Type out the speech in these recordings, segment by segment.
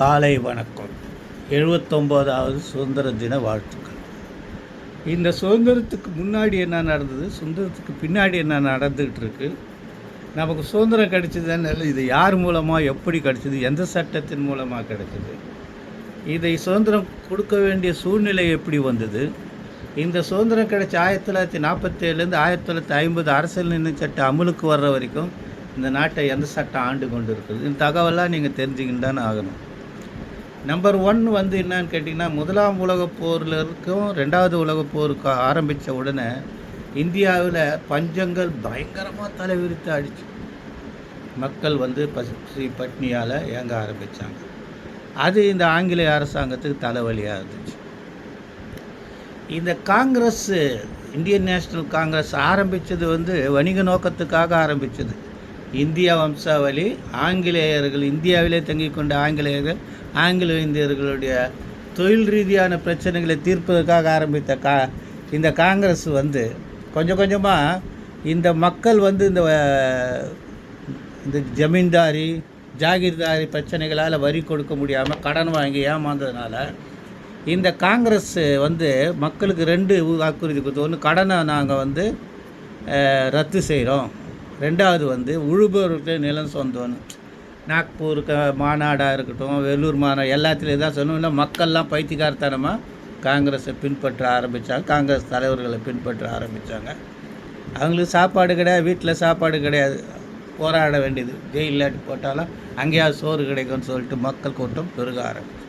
காலை வணக்கம். எழுபத்தொம்போதாவது சுதந்திர தின வாழ்த்துக்கள். இந்த சுதந்திரத்துக்கு முன்னாடி என்ன நடந்தது? சுதந்திரத்துக்கு பின்னாடி என்ன நடந்துக்கிட்டு இருக்கு நமக்கு சுதந்திரம் கிடைச்சதுன்னு இது யார் மூலமாக எப்படி கிடைச்சிது? எந்த சட்டத்தின் மூலமாக கிடைச்சிது? இதை சுதந்திரம் கொடுக்க வேண்டிய சூழ்நிலை எப்படி வந்தது? இந்த சுதந்திரம் கிடைச்ச ஆயிரத்தி தொள்ளாயிரத்தி நாற்பத்தேழுலேருந்து ஆயிரத்தி தொள்ளாயிரத்தி ஐம்பது அரசியல் நிர்ணய சட்டம் அமலுக்கு வர்ற வரைக்கும் இந்த நாட்டை எந்த சட்டம் ஆண்டு கொண்டு இருக்குது இந்த தகவலாக நீங்கள் தெரிஞ்சுக்கிட்டு தானே ஆகணும். நம்பர் ஒன் வந்து என்னன்னு கேட்டிங்கன்னா முதலாம் உலகப் போரில் இருக்கும் ரெண்டாவது உலகப் போருக்கு ஆரம்பித்த உடனே இந்தியாவில் பஞ்சங்கள் பயங்கரமாக தலைவிரித்து அடிச்சு மக்கள் வந்து பசி பட்னியால் இயங்க ஆரம்பித்தாங்க அது இந்த ஆங்கிலேய அரசாங்கத்துக்கு தலைவலியாக இருந்துச்சு. இந்த காங்கிரஸ் இந்தியன் நேஷனல் காங்கிரஸ் ஆரம்பித்தது வந்து வணிக நோக்கத்துக்காக ஆரம்பித்தது இந்திய வம்சாவளி ஆங்கிலேயர்கள் இந்தியாவிலே தங்கி கொண்ட ஆங்கிலேயர்கள் ஆங்கில இந்தியர்களுடைய தொழில் ரீதியான பிரச்சனைகளை தீர்ப்பதற்காக ஆரம்பித்த கா இந்த காங்கிரஸ் வந்து கொஞ்சம் கொஞ்சமாக இந்த மக்கள் வந்து இந்த இந்த ஜமீன்தாரி ஜாகீர்தாரி பிரச்சனைகளால் வரி கொடுக்க முடியாமல் கடன் வாங்கி ஏமாந்ததுனால இந்த காங்கிரஸ் வந்து மக்களுக்கு ரெண்டு வாக்குறுதி கொடுத்து ஒன்று கடனை நாங்கள் வந்து ரத்து செய்கிறோம் ரெண்டாவது வந்து உழுபவர்களுக்கு நிலம் சொந்தம்னு. நாக்பூர் மாநாடாக இருக்கட்டும் வெள்ளூர் மாநாடு எல்லாத்துலேயும் தான் சொன்னோம். மக்கள்லாம் பைத்தியக்காரத்தனமாக காங்கிரஸை பின்பற்ற ஆரம்பித்தாங்க காங்கிரஸ் தலைவர்களை பின்பற்ற ஆரம்பித்தாங்க அவங்களுக்கு சாப்பாடு கிடையாது வீட்டில் சாப்பாடு கிடையாது. போராட வேண்டியது. ஜெயிலாட்டி போட்டாலும் அங்கேயாவது சோறு கிடைக்கும்னு சொல்லிட்டு மக்கள் கூட்டம் பெருக ஆரம்பிச்சு.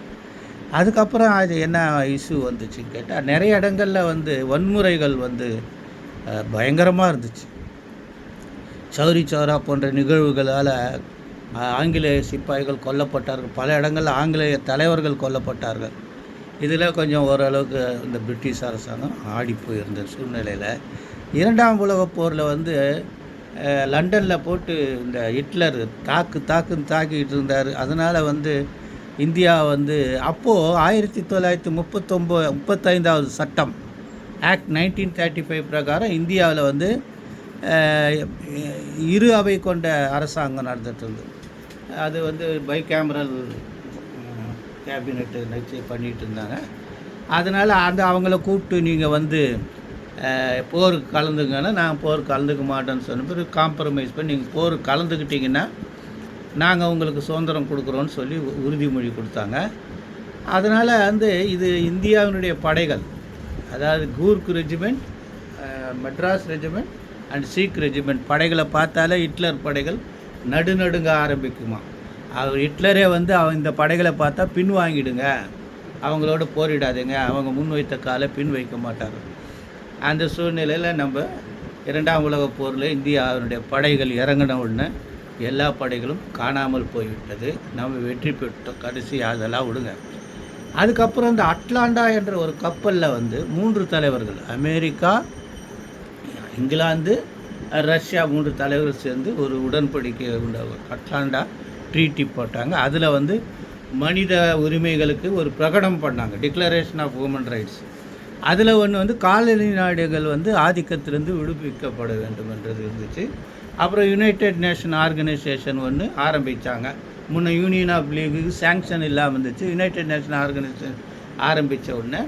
அதுக்கப்புறம் அது என்ன இஷ்யூ வந்துச்சுன்னு கேட்டால் நிறைய இடங்களில் வந்து வன்முறைகள் வந்து பயங்கரமாக இருந்துச்சு. சௌரி சௌரா போன்ற நிகழ்வுகளால் ஆங்கிலேய சிப்பாய்கள் கொல்லப்பட்டார்கள். பல இடங்களில் ஆங்கிலேய தலைவர்கள் கொல்லப்பட்டார்கள். இதில் கொஞ்சம் ஓரளவுக்கு இந்த பிரிட்டிஷ் அரசாங்கம் ஆடி போயிருந்த சூழ்நிலையில் இரண்டாம் உலகப் போரில் வந்து லண்டனில் போட்டு இந்த ஹிட்லர் தாக்கு தாக்குன்னு தாக்கிட்டு இருந்தார். அதனால் வந்து இந்தியா வந்து அப்போது ஆயிரத்தி தொள்ளாயிரத்தி முப்பத்தொம்பது முப்பத்தைந்தாவது சட்டம் ஆக்ட் நைன்டீன் தேர்ட்டி ஃபைவ் பிரகாரம் இந்தியாவில் வந்து இரு அவை கொண்ட அரசாங்கம் நடந்துட்டு இருந்தது அது வந்து பை கேமரல் கேபினெட்டு நிகழ்ச்சி பண்ணிகிட்டு இருந்தாங்க அதனால் அந்த அவங்கள கூப்பிட்டு நீங்கள் வந்து போருக்கு கலந்துங்கன்னா நான் போருக்கு கலந்துக்க மாட்டேன்னு சொன்ன பிறகு காம்ப்ரமைஸ் பண்ணி நீங்கள் போருக்கு கலந்துக்கிட்டிங்கன்னா நாங்கள் உங்களுக்கு சுதந்திரம் கொடுக்குறோன்னு சொல்லி உறுதிமொழி கொடுத்தாங்க. அதனால் வந்து இது இந்தியாவினுடைய படைகள் அதாவது Coorg regiment Madras regiment and Sikh regiment படைகளை பார்த்தாலே ஹிட்லர் படைகள் நடுநடுங்க ஆரம்பிக்குமா? அவர் ஹிட்லரே வந்து அவன் இந்த படைகளை பார்த்தா பின் வாங்கிடுங்க அவங்களோட போரிடாதீங்க. அவங்க முன் வைத்த காலை பின் வைக்க மாட்டார் அந்த சூழ்நிலையில் நம்ம இரண்டாம் உலகப் போரில் இந்தியாவினுடைய படைகள் இறங்கின உடனே எல்லா படைகளும் காணாமல் போய்விட்டது. நம்ம வெற்றி பெற்றோம் கடைசி அதெல்லாம் விடுங்க. அதுக்கப்புறம் இந்த அட்லாண்டா என்ற ஒரு கப்பலில் வந்து மூன்று தலைவர்கள் அமெரிக்கா இங்கிலாந்து ரஷ்யா மூன்று தலைவர்கள் சேர்ந்து ஒரு உடன்படிக்கை உண்ட அட்லாண்டா ட்ரீட்டி போட்டாங்க. அதில் வந்து மனித உரிமைகளுக்கு ஒரு பிரகடனம் பண்ணாங்க. டிக்ளரேஷன் ஆஃப் உமன் ரைட்ஸ் அதில் ஒன்று வந்து காலனி நாடுகள் வந்து ஆதிக்கத்திலிருந்து விடுவிக்கப்பட வேண்டும் என்றது இருந்துச்சு. அப்புறம் யுனைடெட் நேஷன் ஆர்கனைசேஷன் ஒன்று ஆரம்பித்தாங்க முன்ன யூனியன் ஆஃப் லீகுக்கு சேங்ஷன் இல்லாமல் இருந்துச்சு. யுனைடெட் நேஷன் ஆர்கனைசேஷன் ஆரம்பித்த உடனே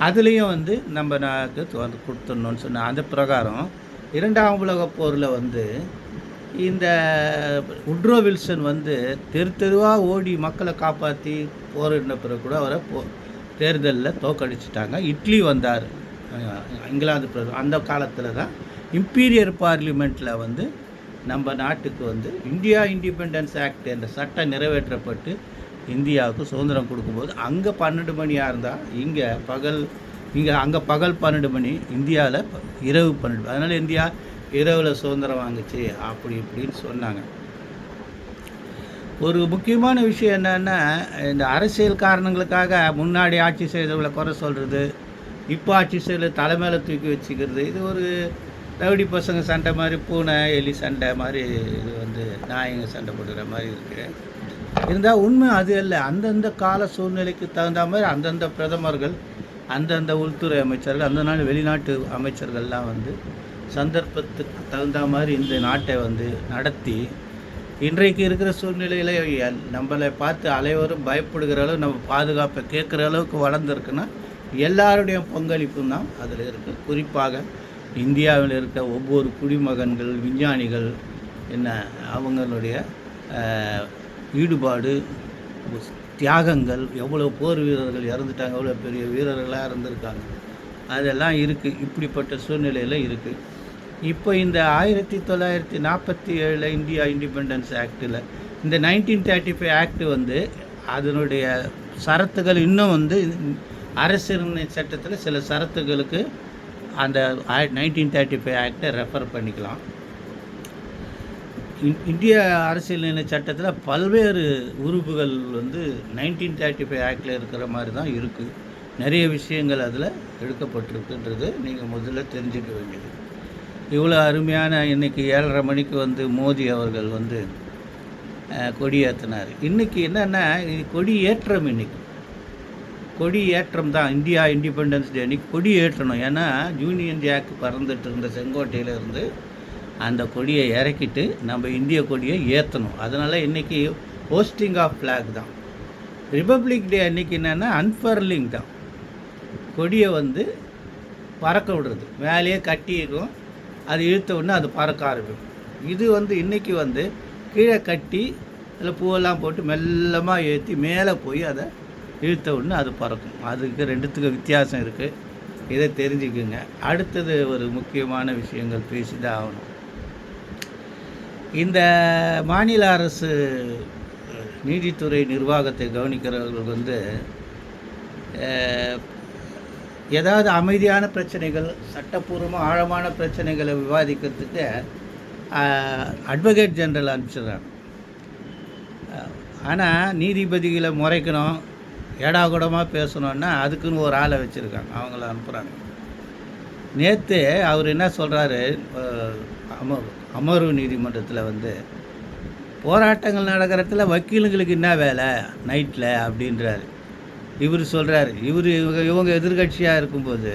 அதுலேயும் வந்து நம்ம நாக்கு வந்து கொடுத்துடணும்னு சொன்ன அந்த பிரகாரம் இரண்டாம் உலகப் போரில் வந்து இந்த உட்ரோ வில்சன் வந்து தெரு தெருவாக ஓடி மக்களை காப்பாற்றி போரிட்ட பிறகு கூட அவரை போ தேர்தலில் தோக்கடிச்சிட்டாங்க இட்லி வந்தார். இங்கிலாந்து பிரதமர். அந்த காலத்தில் தான் இம்பீரியர் பார்லிமெண்ட்டில் வந்து நம்ம நாட்டுக்கு வந்து இந்தியா இண்டிபெண்டன்ஸ் ஆக்ட் என்ற சட்டம் நிறைவேற்றப்பட்டு இந்தியாவுக்கு சுதந்திரம் கொடுக்கும்போது அங்கே பன்னெண்டு மணியாக இருந்தால் இங்கே பகல் இங்கே அங்கே பகல் பன்னெண்டு மணி இந்தியாவில் இரவு பன்னெண்டு அதனால் இந்தியா இரவில் சுதந்திரம் வாங்குச்சு அப்படி இப்படின்னு சொன்னாங்க. ஒரு முக்கியமான விஷயம் என்னென்னா இந்த அரசியல் காரணங்களுக்காக முன்னாடி ஆட்சி செய்தவங்களை குறை சொல்கிறது இப்போ ஆட்சி செய்த தலைமையில தூக்கி வச்சுக்கிறது இது ஒரு ரவுடி பசங்க சண்டை மாதிரி பூனை எலி சண்டை மாதிரி இது வந்து நாயங்க சண்டை போடுற மாதிரி இருக்குது இருந்தால் உண்மை அது இல்லை அந்தந்த கால சூழ்நிலைக்கு தகுந்த மாதிரி அந்தந்த பிரதமர்கள் அந்தந்த உள்துறை அமைச்சர்கள் அந்த நாள் வெளிநாட்டு அமைச்சர்கள்லாம் வந்து சந்தர்ப்பத்துக்கு தகுந்த மாதிரி இந்த நாட்டை வந்து நடத்தி இன்றைக்கு இருக்கிற சூழ்நிலையில் நம்மளை பார்த்து அனைவரும் பயப்படுகிற அளவு நம்ம பாதுகாப்பை கேட்குற அளவுக்கு வளர்ந்துருக்குன்னா எல்லாருடைய பங்களிப்பும் தான் அதில் இருக்குது குறிப்பாக இந்தியாவில் இருக்க ஒவ்வொரு குடிமகன்கள் விஞ்ஞானிகள் என்ன அவங்களுடைய ஈடுபாடு தியாகங்கள் எவ்வளோ போர் வீரர்கள் இறந்துட்டாங்க எவ்வளோ பெரிய வீரர்களாக இருந்திருக்காங்க. அதெல்லாம் இருக்குது இப்படிப்பட்ட சூழ்நிலையில் இருக்குது இப்போ இந்த ஆயிரத்தி தொள்ளாயிரத்தி நாற்பத்தி ஏழில் இந்தியா இண்டிபெண்டன்ஸ் ஆக்டில் இந்த நைன்டீன் தேர்ட்டி ஃபைவ் ஆக்ட் வந்து அதனுடைய சரத்துகள் இன்னும் வந்து அரசியலமை சட்டத்தில் சில சரத்துகளுக்கு அந்த நைன்டீன் தேர்ட்டி ஃபைவ் ஆக்டை ரெஃபர் பண்ணிக்கலாம். இந்- இந்திய நிலை சட்டத்தில் பல்வேறு உறுப்புகள் வந்து நைன்டீன் தேர்ட்டி ஃபைவ் ஆக்டில் இருக்கிற மாதிரி தான் இருக்குது நிறைய விஷயங்கள் அதில் எடுக்கப்பட்டிருக்குன்றது நீங்கள் முதல்ல தெரிஞ்சுக்க வேண்டியது. இவ்வளோ அருமையான இன்னைக்கு ஏழரை மணிக்கு வந்து மோடி அவர்கள் வந்து அஹ், கொடி ஏற்றினார் இன்றைக்கி என்னென்னா இது கொடி ஏற்றம் இன்னைக்கு. கொடி ஏற்றம் தான். இந்தியா இண்டிபெண்டன்ஸ் டே அன்றைக்கி கொடி ஏற்றணும் ஏன்னா யூனியன் ஜாக் பறந்துட்டு இருந்த செங்கோட்டையிலேருந்து இருந்து அந்த கொடியை இறக்கிட்டு நம்ம இந்திய கொடியை ஏற்றணும் அதனால் இன்றைக்கி ஹோஸ்டிங் ஆஃப் ஃப்ளாக் தான். ரிப்பப்ளிக் டே அன்னைக்கு என்னென்னா அன்ஃபர்லிங் தான். கொடியை வந்து பறக்க விடுறது. மேலேயே கட்டியிருக்கும் அது இழுத்த உடனே அது பறக்க ஆரம்பிக்கும். இது வந்து இன்றைக்கி வந்து கீழே கட்டி அதில் பூவெல்லாம் போட்டு மெல்லமாக ஏற்றி மேலே போய் அதை இழுத்த உடனே அது பறக்கும். அதுக்கு ரெண்டுத்துக்கு வித்தியாசம் இருக்குது இதை தெரிஞ்சுக்குங்க. அடுத்தது ஒரு முக்கியமான விஷயங்கள் பேசி தான் ஆகணும். இந்த மாநில அரசு நீதித்துறை நிர்வாகத்தை கவனிக்கிறவர்கள் வந்து ஏதாவது அமைதியான பிரச்சனைகள் சட்டப்பூர்வமாக ஆழமான பிரச்சனைகளை விவாதிக்கிறதுக்கு அட்வொகேட் ஜெனரல் அனுப்பிச்சிடுறாங்க. ஆனால் நீதிபதிகளை முறைக்கணும் ஏடாகுடமாக பேசணுன்னா அதுக்குன்னு ஒரு ஆளை வச்சுருக்காங்க. அவங்கள அனுப்புகிறாங்க நேற்று அவர் என்ன சொல்கிறாரு அம அமர்வு நீதிமன்றத்தில் வந்து போராட்டங்கள் நடக்கிறதுல வக்கீலுங்களுக்கு என்ன வேலை நைட்டில் அப்படின்றாரு. இவர் சொல்கிறாரு இவர் இவங்க இவங்க எதிர்கட்சியாக இருக்கும்போது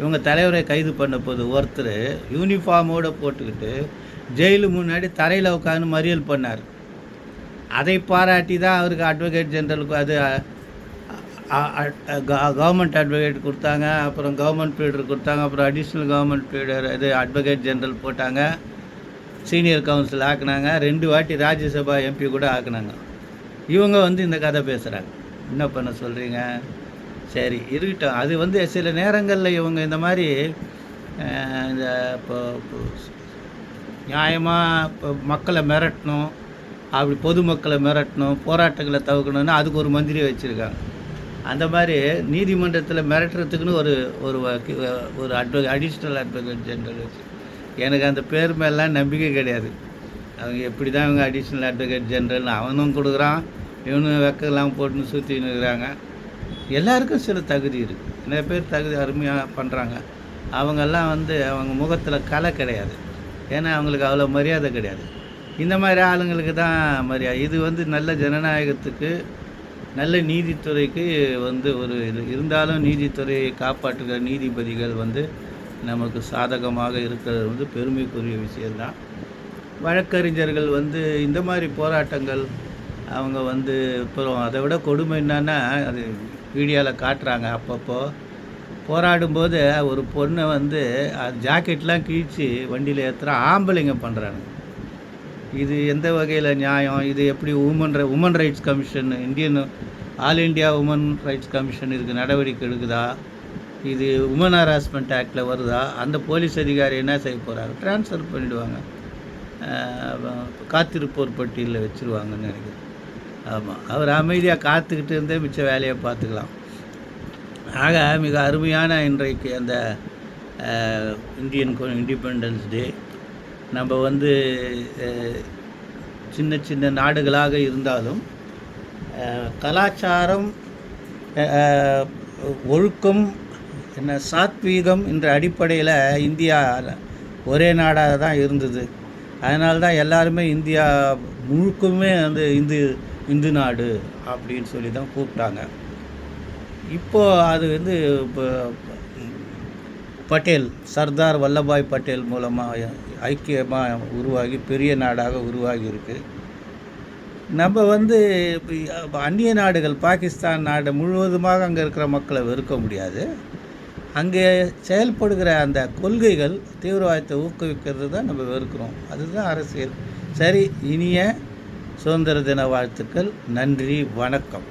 இவங்க தலைவரை கைது பண்ண போது ஒருத்தர் யூனிஃபார்மோடு போட்டுக்கிட்டு ஜெயிலு முன்னாடி தரையில் உட்காந்து மறியல் பண்ணார். அதை பாராட்டி தான் அவருக்கு அட்வொகேட் ஜெனரலுக்கு அது கவர்மெண்ட் அட்வொகேட் கொடுத்தாங்க அப்புறம் கவர்மெண்ட் பீடர் கொடுத்தாங்க அப்புறம் அடிஷ்னல் கவர்மெண்ட் பீடர் இது அட்வொகேட் ஜென்ரல் போட்டாங்க. சீனியர் கவுன்சில் ஆக்குனாங்க. ரெண்டு வாட்டி ராஜ்யசபா எம்பி கூட ஆக்குனாங்க. இவங்க வந்து இந்த கதை பேசுகிறாங்க என்ன பண்ண சொல்கிறீங்க சரி இருக்கட்டும். அது வந்து சில நேரங்களில் இவங்க இந்த மாதிரி இந்த இப்போ நியாயமாக இப்போ மக்களை மிரட்டணும் அப்படி பொதுமக்களை மிரட்டணும் போராட்டங்களை தவிர்க்கணும்னு அதுக்கு ஒரு மந்திரி வச்சுருக்காங்க. அந்த மாதிரி நீதிமன்றத்தில் மிரட்டுறதுக்குன்னு ஒரு ஒரு ஒரு அட்வொகே அடிஷ்னல் அட்வொகேட் ஜெனரல் வச்சு எனக்கு அந்த பேர் மேலாம் நம்பிக்கை கிடையாது. அவங்க எப்படி தான் இவங்க அடிஷ்னல் அட்வொகேட் ஜெனரல்னு அவனும் கொடுக்குறான் இவனும் வெக்கெல்லாம் போட்டுன்னு சுற்றின்னு இருக்கிறாங்க. எல்லாருக்கும் சில தகுதி இருக்குது நிறைய பேர் தகுதி அருமையாக பண்ணுறாங்க அவங்கெல்லாம் வந்து அவங்க முகத்தில் கலை கிடையாது. ஏன்னா அவங்களுக்கு அவ்வளோ மரியாதை கிடையாது. இந்த மாதிரி ஆளுங்களுக்கு தான் மரியாதை இது வந்து நல்ல ஜனநாயகத்துக்கு நல்ல நீதித்துறைக்கு வந்து ஒரு இது இருந்தாலும் நீதித்துறையை காப்பாற்றுகிற நீதிபதிகள் வந்து நமக்கு சாதகமாக இருக்கிறது வந்து பெருமைக்குரிய விஷயந்தான் வழக்கறிஞர்கள் வந்து இந்த மாதிரி போராட்டங்கள் அவங்க வந்து அப்புறம் அதை விட கொடுமை என்னன்னா அது வீடியோவில் காட்டுறாங்க அப்பப்போ. போராடும்போது ஒரு பொண்ணை வந்து அது ஜாக்கெட்லாம் கிழிச்சு வண்டியில் ஏற்றுற ஆம்பளைங்க பண்ணுறாங்க இது எந்த வகையில் நியாயம்? இது எப்படி woman woman rights commission Indian all India woman rights commission இதுக்கு நடவடிக்கை எடுக்குதா? இது உமன் ஹராஸ்மெண்ட் ஆக்டில் வருதா? அந்த போலீஸ் அதிகாரி என்ன செய்ய போகிறாரு ட்ரான்ஸ்ஃபர் பண்ணிவிடுவாங்க காத்திருப்போர் பட்டியலில் வச்சுருவாங்கன்னு நினைக்கிறேன். ஆமாம் அவர் அமைதியாக காத்துக்கிட்டு இருந்தே மிச்ச வேலையை பார்த்துக்கலாம். ஆக மிக அருமையான இன்றைக்கு அந்த இந்தியன் இண்டிபெண்டன்ஸ் டே நம்ம வந்து சின்ன சின்ன நாடுகளாக இருந்தாலும் கலாச்சாரம் ஒழுக்கம் என்ன சாத்வீகம் என்ற அடிப்படையில் இந்தியா ஒரே நாடாக தான் இருந்தது. அதனால தான் எல்லாருமே இந்தியா முழுக்குமே வந்து இந்து இந்து நாடு அப்படின்னு சொல்லி தான் கூப்பிட்டாங்க. இப்போ அது வந்து இப்போ பட்டேல் சர்தார் வல்லபாய் பட்டேல் மூலமாக ஐக்கியமாக உருவாகி பெரிய நாடாக உருவாகி இருக்குது நம்ம வந்து அந்நிய நாடுகள் பாகிஸ்தான் நாடு முழுவதுமாக அங்கே இருக்கிற மக்களை வெறுக்க முடியாது. அங்கே செயல்படுகிற அந்த கொள்கைகள் தீவிரவாதத்தை ஊக்குவிக்கிறது தான் நம்ம வெறுக்கிறோம். அதுதான் அரசியல். சரி இனிய சுதந்திர தின வாழ்த்துக்கள். நன்றி வணக்கம்.